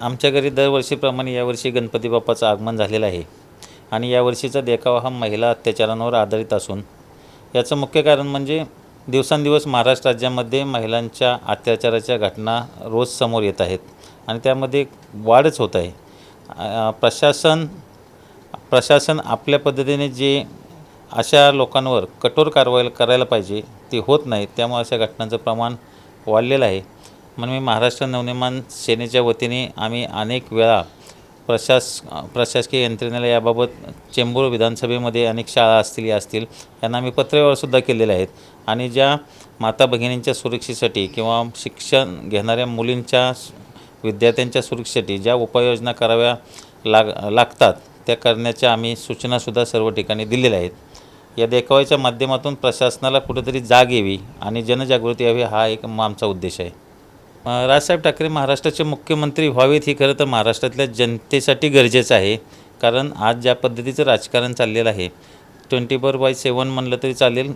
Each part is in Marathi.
आमच्या घरी दरवर्षीप्रमाणे यावर्षी गणपती बाप्पाचं आगमन झालेलं आहे. आणि यावर्षीचा देखावा हा महिला अत्याचारांवर आधारित असून याचं मुख्य कारण म्हणजे दिवसांदिवस महाराष्ट्र राज्यामध्ये महिलांच्या अत्याचाराच्या घटना रोज समोर येत आहेत आणि त्यामध्ये वाढच होत आहे. प्रशासन प्रशासन आपल्या पद्धतीने जे अशा लोकांवर कठोर कारवाई करायला पाहिजे ते होत नाही. त्यामुळे अशा घटनांचं प्रमाण वाढलेलं आहे. म्हणून मी महाराष्ट्र नवनिर्माण सेनेच्या वतीने आम्ही अनेक वेळा प्रशास प्रशासकीय यंत्रणेला याबाबत चेंबूर विधानसभेमध्ये अनेक शाळा असतील या असतील यांना आम्ही पत्रव्यवहारसुद्धा केलेले आहेत. आणि ज्या माता भगिनींच्या सुरक्षेसाठी किंवा शिक्षण घेणाऱ्या मुलींच्या विद्यार्थ्यांच्या सुरक्षेसाठी ज्या उपाययोजना कराव्या लाग लागतात त्या करण्याच्या आम्ही सूचनासुद्धा सर्व ठिकाणी दिलेल्या आहेत. या देखाव्याच्या माध्यमातून प्रशासनाला कुठेतरी जाग यावी आणि जनजागृती यावी हा एक म- आमचा उद्देश आहे. राजसाहेब ठाकरे महाराष्ट्राचे मुख्यमंत्री व्हावेत ही खरं तर महाराष्ट्रातल्या जनतेसाठी गरजेचं आहे. कारण आज ज्या पद्धतीचं राजकारण चाललेलं आहे ट्वेंटी फोर बाय सेवन म्हणलं तरी चालेल.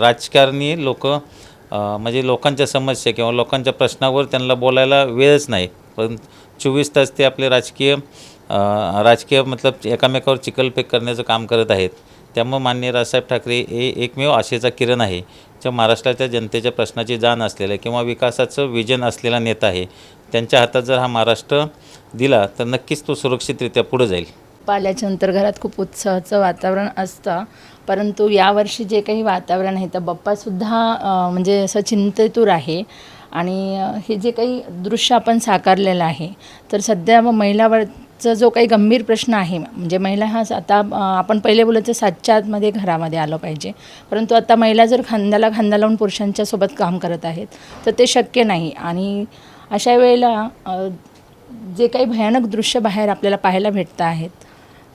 राजकारणी लोक म्हणजे लोकांच्या समस्या किंवा लोकांच्या प्रश्नावर त्यांना बोलायला वेळच नाही. पण चोवीस तास ते आपले राजकीय राजकीय मतलब एकामेकावर चिकलफेक करण्याचं काम करत आहेत. त्यामुळे माननीय राजसाहेब ठाकरे हे एकमेव आशेचा किरण आहे. जो महाराष्ट्राच्या जनतेच्या प्रश्नाची जाण असलेलं किंवा विकासाचं विजन असलेला नेता आहे. त्यांच्या हातात जर हा महाराष्ट्र दिला तर नक्कीच तो सुरक्षितरित्या पुढे जाईल. पाल्याच्या नंतर घरात खूप उत्साहाचं वातावरण असतं. परंतु यावर्षी जे काही वातावरण आहे तर बाप्पासुद्धा म्हणजे असं चिंतेतूर आहे. आणि हे जे काही दृश्य आपण साकारलेलं आहे तर सध्या महिलावर महिलावरचा जो काही गंभीर प्रश्न आहे म्हणजे महिला हा आता आपण पहिले बोलायचं सातच्या आतमध्ये घरामध्ये आलं पाहिजे. परंतु आता महिला जर खांद्याला खांदा लावून पुरुषांच्या सोबत काम करत आहेत तर ते शक्य नाही. आणि अशा वेळेला जे काही भयानक दृश्य बाहेर आपल्याला पाहायला भेटतं आहेत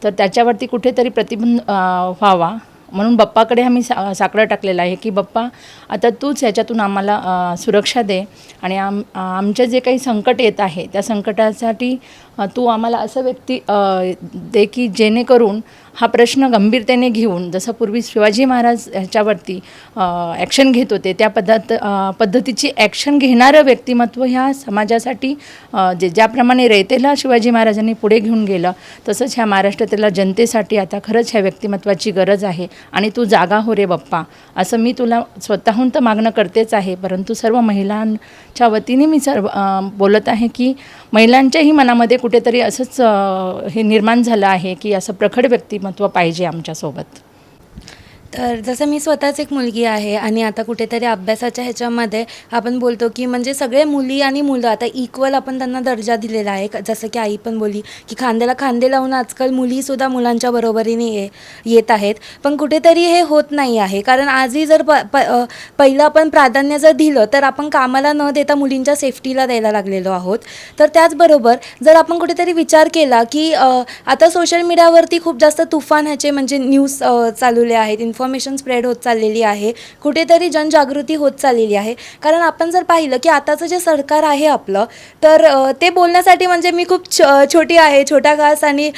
तर त्याच्यावरती कुठेतरी प्रतिबंध व्हावा. म्हणून बाप्पाकडे आम्ही सा साकडं टाकलेलं आहे की बाप्पा आता तूच ह्याच्यातून आम्हाला सुरक्षा दे आणि आम आमच्या जे काही संकट येत आहे त्या संकटासाठी तू आम्हाला असं व्यक्ती दे की जेणेकरून हा प्रश्न गंभीरतेने घेऊन जसं पूर्वी शिवाजी महाराज ह्याच्यावरती ॲक्शन घेत होते त्या पद्धत पद्धतीची ॲक्शन घेणारं व्यक्तिमत्व ह्या समाजासाठी जे ज्याप्रमाणे रयतेला शिवाजी महाराजांनी पुढे घेऊन गेलं तसंच ह्या महाराष्ट्रातल्या जनतेसाठी आता खरंच ह्या व्यक्तिमत्वाची गरज आहे. आणि तू जागा हो रे बाप्पा असं मी तुला स्वतःहून तर मागणं करतेच आहे परंतु सर्व महिलांच्या वतीने मी सर्व बोलत आहे की महिलांच्याही मनामध्ये कुठेतरी असंच हे निर्माण झालं आहे की असं प्रखड व्यक्ती व्यक्तिमत्व पाहिजे आमच्यासोबत. तर जसं मी स्वतःच एक मुलगी आहे आणि आता कुठेतरी अभ्यासाच्या ह्याच्यामध्ये आपण बोलतो की म्हणजे सगळे मुली आणि मुलं आता इक्वल आपण त्यांना दर्जा दिलेला आहे. जसं की आई पण बोलली की खांद्याला खांदे लावून आजकाल मुलीसुद्धा मुलांच्या बरोबरीने ये येत आहेत. पण कुठेतरी हे होत नाही आहे. कारण आजही जर प प पहिलं आपण प्राधान्य जर दिलं तर आपण कामाला न देता मुलींच्या सेफ्टीला द्यायला लागलेलो आहोत. तर त्याचबरोबर जर आपण कुठेतरी विचार केला की आता सोशल मीडियावरती खूप जास्त तुफान ह्याचे म्हणजे न्यूज चालवले आहेत इन्फॉ इन्फॉर्मेशन स्प्रेड होत चाललेली आहे कुठेतरी जनजागृती होत चाललेली आहे. कारण आपण जर पाहिलं की आताचं जे सरकार आहे आपलं तर ते बोलण्यासाठी म्हणजे मी खूप छ छोटी आहे छोटा घास आणि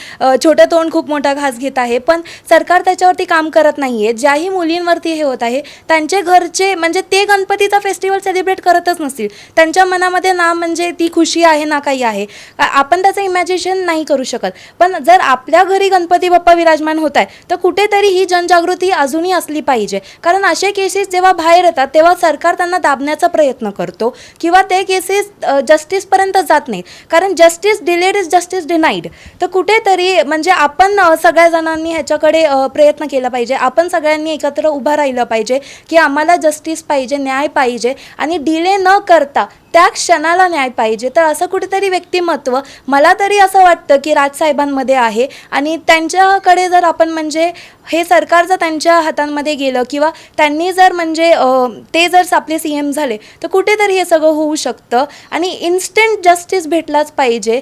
छोटं तोंड खूप मोठा घास घेत आहे. पण सरकार त्याच्यावरती काम करत नाही आहे ज्याही मुलींवरती हे होत आहे त्यांचे घरचे म्हणजे ते गणपतीचा फेस्टिवल सेलिब्रेट करतच नसतील. त्यांच्या मनामध्ये ना म्हणजे ती खुशी आहे ना काही आहे. आपण त्याचं इमॅजिनेशन नाही करू शकत. पण जर आपल्या घरी गणपती बाप्पा विराजमान होत आहे तर कुठेतरी ही जनजागृती अजून बाजूनी असली पाहिजे. कारण असे केसेस जेव्हा बाहेर येतात तेव्हा सरकार त्यांना दाबण्याचा प्रयत्न करतो किंवा ते केसेस जस्टिसपर्यंत जात नाहीत. कारण justice delayed is justice denied तर कुठेतरी म्हणजे आपण सगळ्या जणांनी ह्याच्याकडे प्रयत्न केला पाहिजे. आपण सगळ्यांनी एकत्र उभं राहिलं पाहिजे की आम्हाला जस्टिस पाहिजे न्याय पाहिजे आणि डिले न करता त्या क्षणाला न्याय पाहिजे. तर असं कुठेतरी व्यक्तिमत्व मला तरी असं वाटतं की राजसाहेबांमध्ये आहे. आणि त्यांच्याकडे जर आपण म्हणजे हे सरकार जर त्यांच्या हातांमध्ये गेलं किंवा त्यांनी जर म्हणजे ते जर आपले सी एम झाले तर कुठेतरी हे सगळं होऊ शकतं. आणि इन्स्टंट जस्टिस भेटलाच पाहिजे.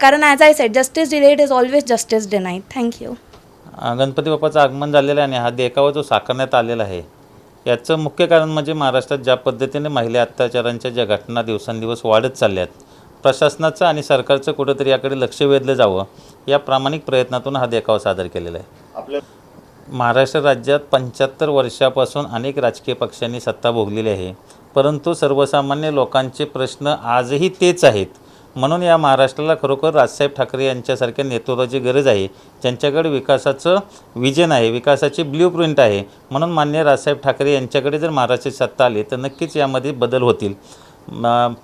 कारण as I said justice delayed is always justice denied thank you Ganpati बाप्पाचं आगमन झालेलं आहे आणि हा देखावा जो साकारण्यात आलेला आहे याचं मुख्य कारण म्हणजे महाराष्ट्रात ज्या पद्धतीने महिला अत्याचारांच्या ज्या घटना दिवसेंदिवस वाढत चालल्या आहेत प्रशासनाचं आणि सरकारचं कुठंतरी याकडे लक्ष वेधलं जावं या प्रामाणिक प्रयत्नातून हा देखावा सादर केलेला आहे. आपल्या महाराष्ट्र राज्यात पंच्याहत्तर वर्षापासून अनेक राजकीय पक्षांनी सत्ता भोगलेली आहे. परंतु सर्वसामान्य लोकांचे प्रश्न आजही तेच आहेत. म्हणून या महाराष्ट्राला खरोखर राजसाहेब ठाकरे यांच्यासारख्या नेतृत्वाची गरज आहे. ज्यांच्याकडे विकासाचं विजन आहे विकासाची ब्ल्यू प्रिंट आहे. म्हणून मान्य राजसाहेब ठाकरे यांच्याकडे जर महाराष्ट्राची सत्ता आली तर नक्कीच यामध्ये बदल होतील.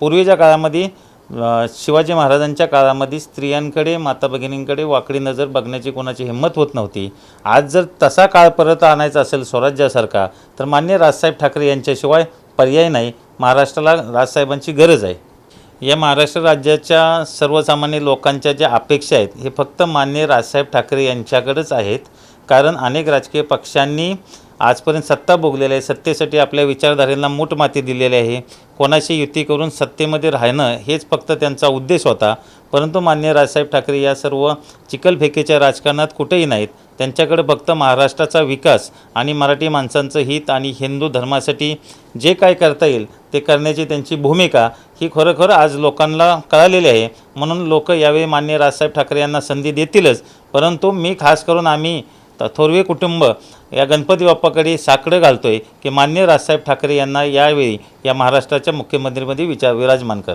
पूर्वीच्या काळामध्ये शिवाजी महाराजांच्या काळामध्ये स्त्रियांकडे माता भगिनींकडे वाकडी नजर बघण्याची कोणाची हिंमत होत नव्हती. आज जर तसा काळ परत आणायचा असेल स्वराज्यासारखा तर मान्य राजसाहेब ठाकरे यांच्याशिवाय पर्याय नाही. महाराष्ट्राला राजसाहेबांची गरज आहे. या महाराष्ट्र राज्याच्या सर्वसामान्य लोकांच्या ज्या अपेक्षा आहेत हे फक्त मान्य राजसाहेब ठाकरे यांच्याकडेच आहेत. कारण अनेक राजकीय पक्षांनी आजपर्यंत सत्ता भोगलेली आहे सत्तेसाठी आपल्या विचारधारेला मूठ माती दिलेली आहे. कोणाशी युती करून सत्तेमध्ये राहणं हेच फक्त त्यांचा उद्देश होता. परंतु मान्य राजसाहेब ठाकरे या सर्व चिखलफेकीच्या राजकारणात कुठेही नाहीत. त्यांच्याकडे फक्त महाराष्ट्राचा विकास आणि मराठी माणसांचं हित आणि हिंदू धर्मासाठी जे काय करता येईल ते करण्याची त्यांची भूमिका ही खरोखर आज लोकांना कळालेली आहे. म्हणून लोक यावेळी मान्य राजसाहेब ठाकरे यांना संधी देतीलच. परंतु मी खास करून आम्ही तर थोरवे कुटुंब या गणपती बाप्पाकडे साकडं घालतो आहे की मान्य राजसाहेब ठाकरे यांना यावेळी या महाराष्ट्राच्या मुख्यमंत्रीमध्ये विचार विराजमान कर.